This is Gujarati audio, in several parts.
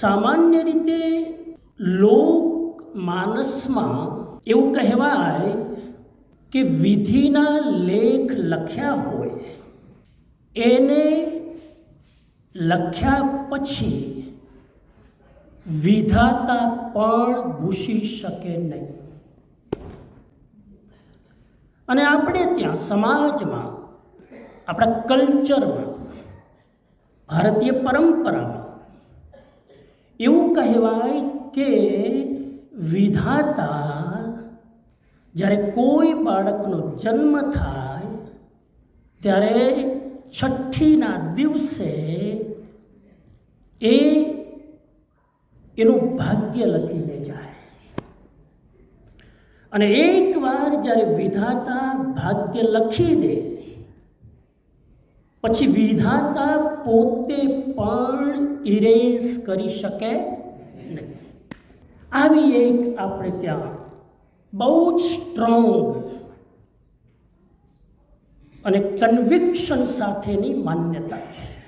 સામાન્ય રીતે લોક માનસમાં એવું કહેવાય કે વિધિના લેખ લખ્યા હોય, એને લખ્યા પછી વિધાતા પણ ભૂસી શકે નહીં. અને આપણે ત્યાં સમાજમાં, આપણા કલ્ચરમાં, ભારતીય પરંપરામાં એવું કહેવાય કે વિધાતા જ્યારે કોઈ બાળકનો જન્મ થાય, ત્યારે છઠ્ઠીના દિવસે એ એનું ભાગ્ય લખીને જાય. અને એકવાર જ્યારે વિધાતા ભાગ્ય લખી દે પછી વિધાતા પોતે પણ ઇરેઝ કરી શકે નહીં. આવી એક આપણે ત્યાં બહુ જ સ્ટ્રોંગ અને કન્વિક્શન સાથેની માન્યતા છે.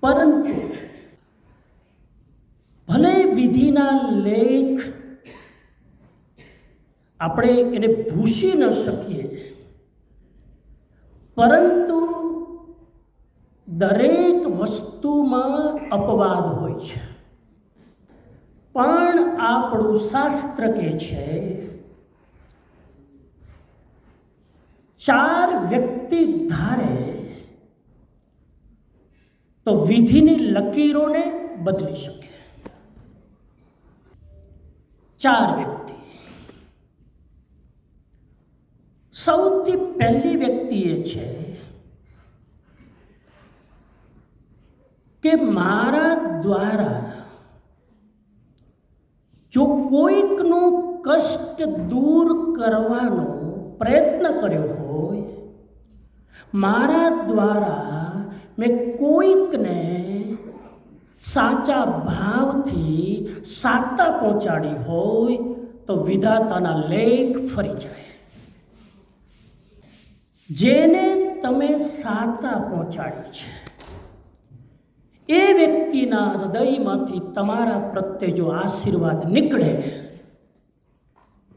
પરંતુ ભલે વિધિના લેખ આપણે એને ભૂસી ન શકીએ પરંતુ દરેક વસ્તુમાં અપવાદ હોય છે. પણ આપણું શાસ્ત્ર કે છે, ચાર વ્યક્તિ ધારે તો વિધિની લકીરોને બદલી શકે. ચાર વ્યક્તિ સૌથી પહેલી વ્યક્તિ એ છે કે મારા દ્વારા જો કોઈકનો કષ્ટ દૂર કરવાનો પ્રયત્ન કર્યો હોય, મારા દ્વારા મેં કોઈકને સાચા ભાવથી સાતા પહોંચાડી હોય, તો વિધાતાના લેખ ફરી જાય. જેને તમે સાતા પહોંચાડી છે. એ વ્યક્તિના હૃદયમાંથી તમારા પ્રત્યે જો આશીર્વાદ નીકળે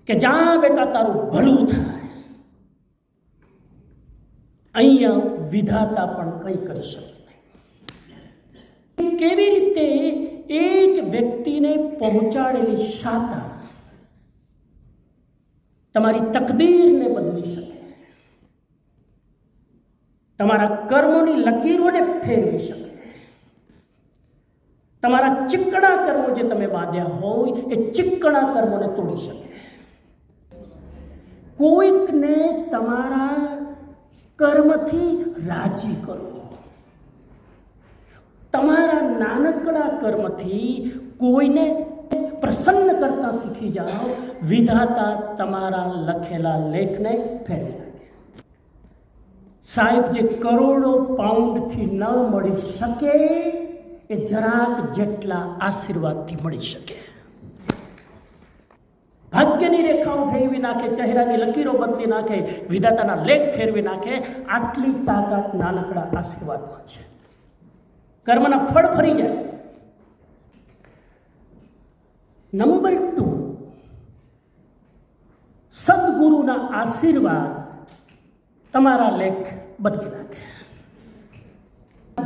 કે જ્યાં બેટા, તારું ભલું થાય. અહીંયા વિધાતા પણ કંઈ કરી શકે નહીં. કેવી રીતે એક વ્યક્તિને પહોંચાડેલી સાતા તમારી તકદીરને બદલી શકે? તમારા કર્મોની લકીરોને ફેરવી શકે. તમારા ચીકણા કર્મો જે તમે બાંધ્યા હોય, એ ચીકણા કર્મોને તોડી શકે. કોઈકને તમારા કર્મથી રાજી કરો. તમારા નાનકડા કર્મથી કોઈને પ્રસન્ન કરતા શીખી જાઓ. વિધાતા તમારા લખેલા લેખને ફેરવી સાહેબ, જે કરોડો પાઉન્ડથી ન મળી શકે, એ જરાક જેટલા આશીર્વાદથી મળી શકે. ભાગ્યની રેખાઓ ફેરવી નાખે, ચહેરાની લકીરો બદલી નાખે, વિધાતાના લેખ ફેરવી નાખે, આટલી તાકાત નાનકડા આશીર્વાદમાં છે. કર્મના ફળ ફરી જાય. નંબર ટુ, સદગુરુના આશીર્વાદ તમારા લેખ બદલી નાખે.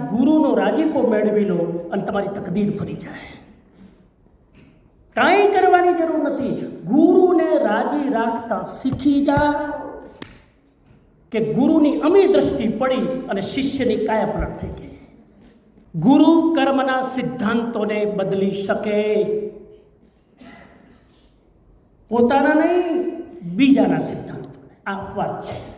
ગુરુનો રાજીપો મેળવી લો અને તમારી તકદીર ફરી જાય. કાંઈ કરવાની જરૂર નથી. ગુરુને રાજી રાખતા શીખી જાઓ. કે ગુરુની અમી દ્રષ્ટિ પડી અને શિષ્યની કાયાપલટ થઈ ગઈ. ગુરુ કર્મના સિદ્ધાંતોને બદલી શકે. પોતાના નહીં, બીજાના સિદ્ધાંતોને. આ વાત છે.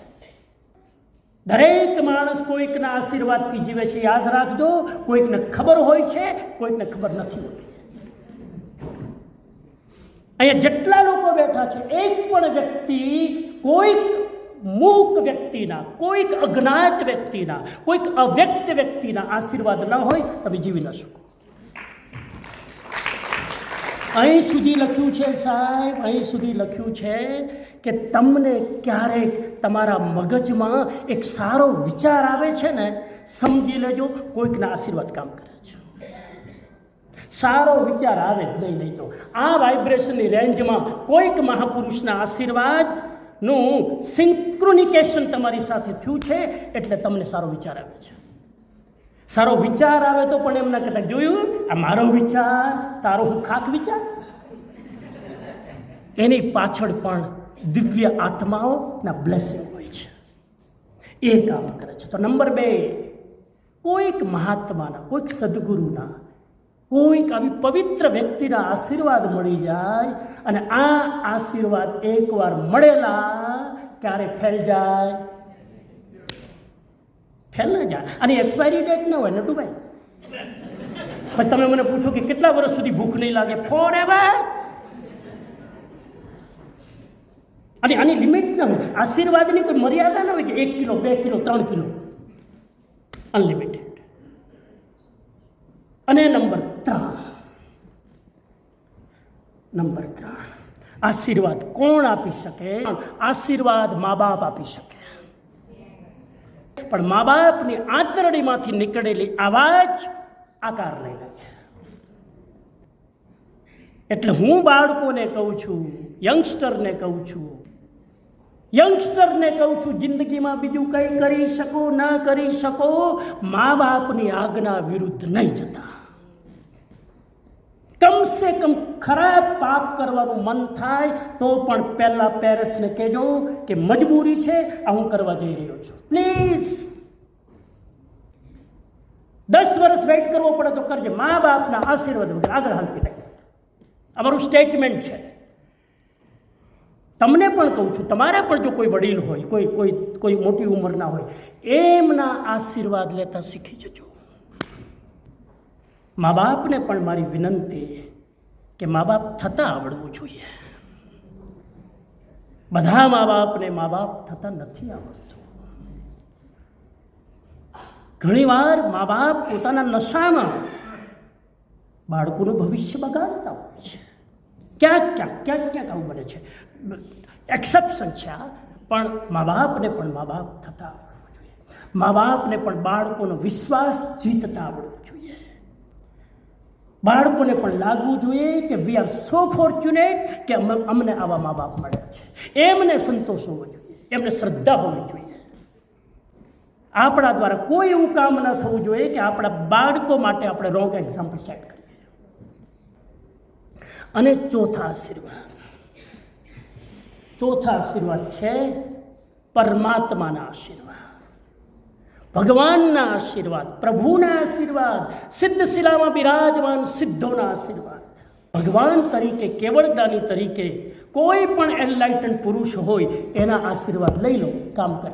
દરેક માણસ કોઈકના આશીર્વાદથી જીવે છે, યાદ રાખજો, કોઈકને ખબર હોય છે, કોઈકને ખબર નથી હોતી. અહીંયા જેટલા લોકો બેઠા છે, એક પણ વ્યક્તિ, કોઈક મૂક વ્યક્તિના, કોઈક અજ્ઞાત વ્યક્તિના, કોઈક અવ્યક્ત વ્યક્તિના આશીર્વાદ ન હોય, તમે જીવી ન શકો. અહીં સુધી લખ્યું છે સાહેબ, અહીં સુધી લખ્યું છે કે તમને ક્યારેક તમારા મગજમાં એક સારો વિચાર આવે છે ને, સમજી લેજો, કોઈકના આશીર્વાદ કામ કરે છે. સારો વિચાર આવે જ નહીં નહીં તો. આ વાઇબ્રેશનની રેન્જમાં કોઈક મહાપુરુષના આશીર્વાદનું સિંક્રોનિકેશન તમારી સાથે થયું છે, એટલે તમને સારો વિચાર આવે છે. સારો વિચાર આવે તો પણ એમના કદાચ જોયું, આ મારો વિચાર, તારો હું ખાક વિચાર? એની પાછળ પણ દિવ્ય આત્માઓના બ્લેસિંગ હોય છે. એ કામ કરે છે. તો નંબર બે, કોઈક મહાત્માના, કોઈક સદગુરુના, કોઈક આવી પવિત્ર વ્યક્તિના આશીર્વાદ મળી જાય અને આ આશીર્વાદ એકવાર મળેલા, ક્યારે ફેલ જાય? ફેલ ના જાય અને એક્સપાયરી ડેટ ના હોય, નટુભાઈ. પછી તમે મને પૂછો કે કેટલા વર્ષ સુધી ભૂખ નહીં લાગે? ફોર એવર અને આની લિમિટ ના હોય. આશીર્વાદની કોઈ મર્યાદા ના હોય કે એક કિલો, બે કિલો, ત્રણ કિલો. અનલિમિટેડ અને નંબર ત્રણ. નંબર ત્રણ. આશીર્વાદ કોણ આપી શકે? આશીર્વાદ મા બાપ આપી શકે. પણ મા બાપની આંતરડીમાંથી નીકળેલી આવાજ આકાર લે છે. એટલે હું બાળકોને કહું છું યંગસ્ટરને કહું છું યંગસ્ટરને કહું છું, જિંદગીમાં બીજું કંઈ કરી શકો, ન કરી શકો મા બાપની આજ્ઞા વિરુદ્ધ નહીં જતા. કમસે કમ ખરાબ પાપ કરવાનું મન થાય, તો પણ પહેલાં પેરેન્ટ્સને કહેજો કે મજબૂરી છે, આ હું કરવા જઈ રહ્યો છું. પ્લીઝ દસ વર્ષ વેઇટ કરવો પડે તો કરજે. મા બાપના આશીર્વાદ વગર આગળ હાલતી નહીં અમારું સ્ટેટમેન્ટ છે. તમને પણ કહું છું, તમારે પણ જો કોઈ વડીલ હોય, કોઈ કોઈ કોઈ મોટી ઉંમરના હોય, એમના આશીર્વાદ લેતા શીખી જજો. મા બાપને પણ મારી વિનંતી કે મા બાપ થતાં આવડવું જોઈએ. બધા મા બાપને મા બાપ થતાં નથી આવડતું. ઘણીવાર મા બાપ પોતાના નશામાં બાળકોનું ભવિષ્ય બગાડતા હોય છે. ક્યાંક ક્યાંક ક્યાંક ક્યાંક આવું બને છે. એક્સેપ્શન છે આ. પણ મા બાપને પણ મા બાપ થતાં આવડવું જોઈએ. મા બાપને પણ બાળકોનો વિશ્વાસ જીતતા આવડવું જોઈએ. બાળકોને પણ લાગવું જોઈએ કે વી આર સો ફોર્ચ્યુનેટ કે અમને આવા મા બાપ મળ્યા છે. એમને સંતોષ હોવો જોઈએ. એમને શ્રદ્ધા હોવી જોઈએ. આપણા દ્વારા કોઈ એવું કામ ન થવું જોઈએ કે આપણા બાળકો માટે આપણે રોંગ એક્ઝામ્પલ સેટ કરીએ. અને ચોથા આશીર્વાદ. ચોથા આશીર્વાદ છે પરમાત્માના આશીર્વાદ. ભગવાનના આશીર્વાદ, પ્રભુના આશીર્વાદ સિદ્ધ શિલામાં બિરાજમાન સિદ્ધોના આશીર્વાદ. ભગવાન તરીકે, કેવળદાની તરીકે કોઈ પણ એનલાઇટન પુરુષ હોય, એના આશીર્વાદ લઈ લો, કામ કરે.